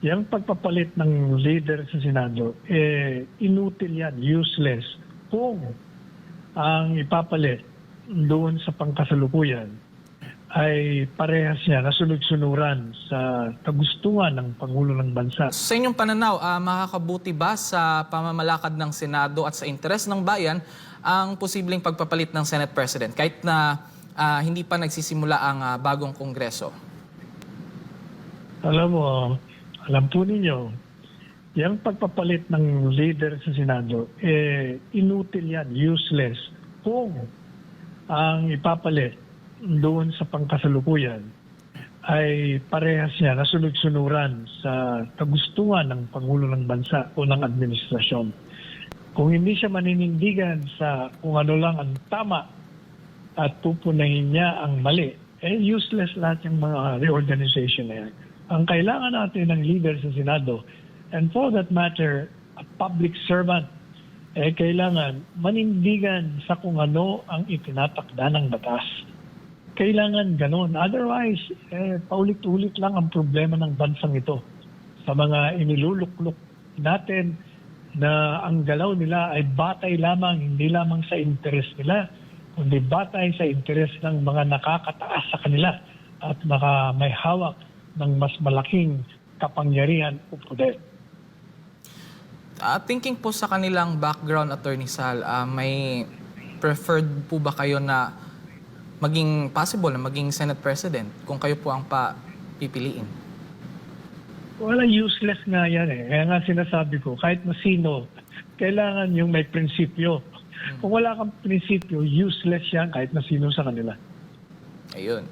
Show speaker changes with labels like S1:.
S1: yung pagpapalit ng leader sa Senado, eh, inutil yan, useless. Kung ang ipapalit doon sa pangkasalukuyan ay parehas niya, nasunod-sunuran sa kagustuhan ng Pangulo ng Bansa.
S2: Sa inyong pananaw, ah, makakabuti ba sa pamamalakad ng Senado at sa interes ng bayan ang posibleng pagpapalit ng Senate President kahit na ah, hindi pa nagsisimula ang ah, bagong Kongreso?
S1: Alam mo, alam po ninyo, yung pagpapalit ng leader sa Senado, eh, inutil yan, useless. Kung ang ipapalit doon sa pangkasalukuyan ay parehas niya, nasunod-sunuran sa kagustuhan ng Pangulo ng Bansa o ng administrasyon. Kung hindi siya maninindigan sa kung ano lang ang tama at pupunahin niya ang mali, eh useless lahat yung mga reorganization na yan. Ang kailangan natin ng leader sa Senado, and for that matter, a public servant, eh kailangan manindigan sa kung ano ang itinatakda ng batas. Kailangan ganun. Otherwise, eh, paulit-ulit lang ang problema ng bansang ito. Sa mga iniluluklok natin na ang galaw nila ay batay lamang, hindi lamang sa interes nila, kundi batay sa interes ng mga nakakataas sa kanila at maka may hawak ng mas malaking kapangyarihan o poder.
S2: Ah, thinking po sa kanilang background, Attorney Sal, ah, may preferred po ba kayo na maging possible na maging Senate President kung kayo po ang pa pipiliin?
S1: Wala useless nga yan eh. Kaya nga sinasabi ko, kahit na sino, kailangan yung may prinsipyo. Kung wala kang prinsipyo, useless yan kahit na sino sa kanila.
S2: Ayun.